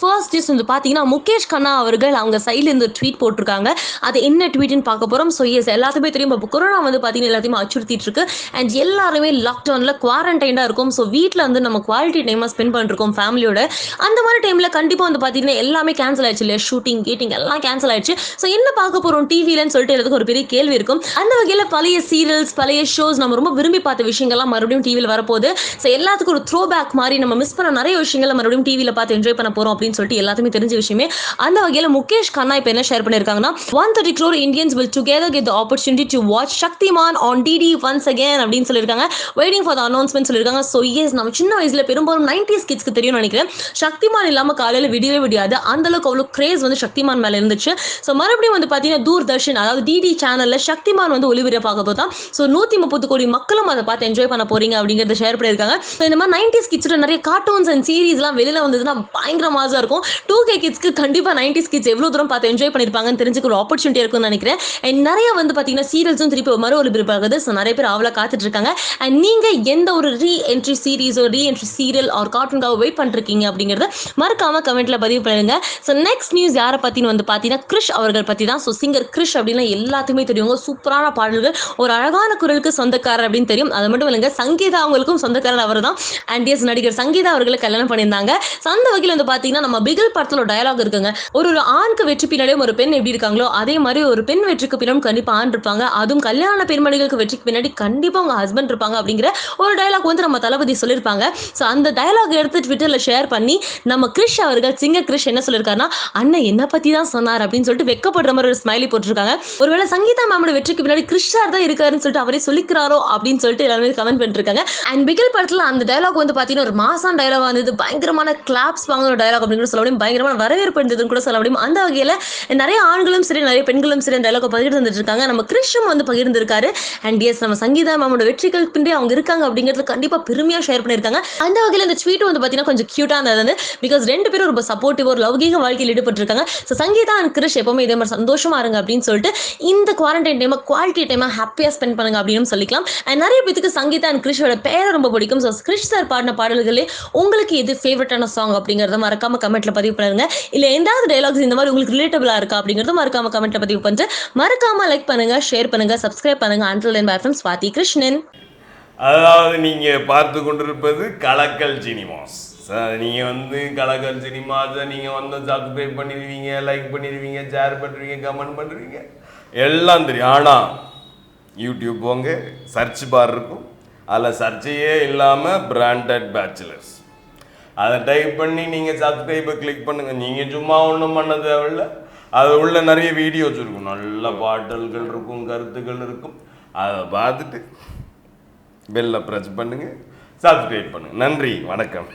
First news வந்து பார்த்தீங்கன்னா முகேஷ் கண்ணா அவர்கள் அவங்க சைட்லேருந்து ஒரு ட்வீட் போட்டிருக்காங்க. அது என்ன ட்வீட்னு பார்க்க போகிறோம் ஸோ எஸ் எல்லாத்துக்குமே தெரியும். இப்போ கொரோனா வந்து பார்த்தீங்கன்னா எல்லாத்தையுமே அச்சுறுத்திட்டு இருக்கு. அண்ட் எல்லாருமே லாக்டவுனில் குவாரண்டைனாக இருக்கும். ஸோ வீட்டில் வந்து நம்ம குவாலிட்டி டைமாக ஸ்பெண்ட் பண்ணிருக்கோம் ஃபேமிலியோட அந்த மாதிரி டைமில் கண்டிப்பாக வந்து பார்த்தீங்கன்னா எல்லாமே கேன்சல் ஆயிடுச்சு இல்லையா? ஷூட்டிங் கேட்டிங் எல்லாம் கேன்சல் ஆயிடுச்சு. ஸோ என்ன பார்க்க போகிறோம் டிவிலன்னு சொல்லிட்டு எல்லாத்துக்கும் ஒரு பெரிய கேள்வி இருக்கும். அந்த வகையில் பழைய சீரியல்ஸ் பழைய ஷோஸ் நம்ம ரொம்ப விரும்பி பார்த்த விஷயங்கள்லாம் மறுபடியும் டிவியில் வரப்போகுது. ஸோ எல்லாத்துக்கும் ஒரு த்ரோ பேக் மாதிரி நம்ம மிஸ் பண்ண நிறைய விஷயங்களை மறுபடியும் டிவியில் பார்த்து என்ஜாய் பண்ண போகிறோம் அப்படின்னு சொல்லிட்டு எல்லாத்துக்குமே தெரிஞ்ச விஷயமே. அந்த வகையில் முகேஷ் கண்ணா இப்போ என்ன ஷேர் பண்ணியிருக்காங்கன்னா one thirty crore Indians will together get the opportunity to watch Shaktimaan on DD once again அப்படின்னு சொல்லியிருக்காங்க. வெயிட்டிங் ஃபார் த அனௌன்ஸ்மெண்ட் சொல்லியிருக்காங்க. ஸோ எஸ் நம்ம சின்ன வயசுல பெரும்பாலும் நைன்டிஸ் கிட்ஸ்க்கு தெரியும்னு நினைக்கிறேன். சக்திமான் இல்லாமல் காலையில் விடியவே விடியாது. அந்த அளவுக்கு அவ்வளோ கிரேஸ் வந்து சக்திமான் மேலே இருந்துச்சு. ஸோ மறுபடியும் வந்து பார்த்தீங்கன்னா தூர்தர்ஷன் அதாவது டிடி சேனலில் சக்திமான் வந்து ஒளிபரப்பாக போதான் ஸோ நூற்றி முப்பது கோடி மக்களும் அதை பார்த்து என்ஜாய் பண்ண போறீங்க அப்படிங்கிறத ஷேர் பண்ணியிருக்காங்க. ஸோ இந்த மாதிரி நைன்டிஸ் கிட்ஸோட நிறைய கார்ட்டூன்ஸ் அண்ட் சீரீஸ்லாம் வெளியில் வந்ததுன்னா பயங்கர மாசாக இருக்கும். டூ கே கிட்ஸ்க்கு கண்டிப்பாக நைன்டிஸ் கிட்ஸ் எவ்வளோ தூரம் பார்த்து என்ஜாய் பண்ணியிருப்பாங்கன்னு தெரிஞ்சுக்க ஒரு ஆப்பர்ச்சுனிட்டி இருக்கும்னு நினைக்கிறேன். அண்ட் நிறைய வந்து பார்த்தீங்கன்னா சீரியல்ஸும் திருப்பி மறு ஒலிபரப்பாகுது ஸோ நிறைய பேர் அவ்வளோ காத்துட்டு இருக்காங்க. அண்ட் நீங்கள் எந்த ஒரு ரீ என்ட்ரி சீரீஸோ ரீ என்ட்ரி சீரியல் ஆர் கார்ட்டூன்காக வெயிட் பண்ணிருக்கீங்க அப்படிங்கிறத மறக்காம கமெண்ட்ல பதிவு பண்ணுங்க ஸோ நெக்ஸ்ட் நியூஸ் யாரை பற்றினு வந்து பார்த்தீங்கன்னா கிருஷ் அவர்கள் பற்றி தான். ஸோ சிங்கர் கிருஷ் அப்படின்னா எல்லாத்துக்குமே தெரியுங்க சூப்பரான பாடல்கள். ஒரு அழகான குரலுக்கு சொந்தக்காரர் அப்படின்னு தெரியும். அது மட்டும் இல்லைங்க சங்கீதா அவங்களுக்கும் சொந்தக்காரர் அவர் தான் அண்ட் எஸ் நடிகர் சங்கீதா அவர்களை கல்யாணம் பண்ணியிருந்தாங்க. ஸோ அந்த வகையில் வந்து பார்த்தீங்கன்னா நம்ம பிகில் படத்தில் டயலாக் இருக்குங்க. ஒரு ஒரு ஆணுக்கு வெற்றி பின்னாடியும் ஒரு பெண் எப்படி இருக்காங்களோ அதே மாதிரி ஒரு பெண் வெற்றிக்கு பின்னாடி கண்டிப்பாக ஆண் இருப்பாங்க. அதுவும் கல்யாண பெண்மணிகளுக்கு வெற்றிக்கு பின்னாடி கண்டிப்பாக உங்க ஹஸ்பண்ட் இருப்பாங்க அப்படிங்கிற ஒரு டயலாக் வந்து நம்ம தளபதி சொல்லியிருப்பாங்க. ஸோ அந்த டயலாக் எடுத்து ட்விட்டரில் ஷேர் பண்ணி நம்ம கிறிஷ் அவர்கள் சிங்க கிறிஷ் என்ன சொல்லியிருக்காருன்னா அண்ணன் என்ன பற்றி தான் சொன்னார் அப்படின்னு சொல்லிட்டு வெக்கப்படுற மாதிரி ஒரு ஸ்மைலி போட்டிருக்காங்க. ஒருவேளை சங்கீதா மேமோட வெற்றிக்கு பின்னாடி கிறிஷார் தான் இருக்காருன்னு சொல்லிட்டு அவரே சொல்லிக்கிறாரோ அப்படின்னு சொல்லிட்டு எல்லாருமே கமெண்ட் பண்ணிருக்காங்க. அண்ட் பிகில் படத்தில் அந்த டயலாக் வந்து பார்த்தீங்கன்னா ஒரு மாசம் டயலாக் வந்தது பயங்கரமான கிளாப்ஸ் வாங்கின டயலாக் அப்படின்னு சொல்ல முடியும். பயங்கரமான வரவேற்பு இருந்ததுன்னு கூட சொல்ல முடியும். அந்த வகையில் நிறைய ஆண்களும் சரி நிறைய பெண்களும் சரி அந்த அளவுக்கு பகிர்ந்து வந்துட்டு இருக்காங்க நம்ம கிருஷ்ணம் வந்து பகிர்ந்திருக்காரு. அண்ட் எஸ் நம்ம சங்கீதா மேமோட வெற்றிகள் பின்னே அவங்க இருக்காங்க அப்படிங்கிறது கண்டிப்பாக பெருமையாக ஷேர் பண்ணியிருக்காங்க. அந்த வகையில் இந்த ட்வீட் வந்து பார்த்தீங்கன்னா கொஞ்சம் க்யூட்டாக இருந்தது பிகாஸ் ரெண்டு பேரும் ரொம்ப சப்போர்ட்டிவ் ஒரு லௌகிக வாழ்க்கையில் ஈடுபட்டிருக்காங்க. ஸோ சங்கீதா அண்ட் கிருஷ் எப்பவுமே இதே மாதிரி சந்தோஷமா இருங்க அப்படின்னு சொல்லிட்டு இந்த குவாரண்டைன் டைமை குவாலிட்டி டைமாக ஹாப்பியாக ஸ்பெண்ட் பண்ணுங்க அப்படின்னு சொல்லிக்கலாம். அண்ட் நிறைய பேத்துக்கு சங்கீதா அண்ட் கிருஷோட பேரை ரொம்ப பிடிக்கும். ஸோ கிறிஷ் சார் பாடின பாடல்களே உங்களுக்கு எது ஃபேவரட்டான சாங் அப்படிங்கிறத மறக்காம கமெண்ட்ல பதிவு பண்ணுங்க. இல்லை எந்தாவது டைலாக்ஸ் இந்த மாதிரி உங்களுக்கு ரிலேட்டபிளா இருக்கா அப்படிங்கறது மறக்காம கமெண்ட்ல பதிவு பண்ணிட்டு மறக்காம லைக் பண்ணுங்க ஷேர் பண்ணுங்க சப்ஸ்கிரைப் பண்ணுங்க. அண்டல் என் பேஃபம் ஸ்வாதி கிருஷ்ணன் அதாவது நீங்கள் பார்த்து கொண்டிருப்பது கலக்கல் சினிமாஸ். நீங்கள் வந்து கலக்கல் சினிமாஸை நீங்கள் வந்து சப்ஸ்கிரைப் பண்ணிடுவீங்க லைக் பண்ணிடுவீங்க ஷேர் பண்ணுறீங்க கமெண்ட் பண்ணுறீங்க எல்லாம் தெரியும். ஆனால் யூடியூப் போங்க சர்ச் பார் இருக்கும். அதில் சர்ச்சையே இல்லாமல் பிராண்டட் பேச்சுலர்ஸ் அதை டைப் பண்ணி நீங்கள் சப்ஸ்கிரைபை கிளிக் பண்ணுங்கள் நீங்கள் சும்மா ஒன்றும் பண்ண தேவையில்ல. அது உள்ள நிறைய வீடியோஸ் இருக்கும். நல்ல பாடல்கள் இருக்கும் கருத்துக்கள் இருக்கும். அதை பார்த்துட்டு பெல்லை ப்ரெஸ் பண்ணுங்கள் சப்ஸ்கிரைப் பண்ணுங்கள் நன்றி. வணக்கம்.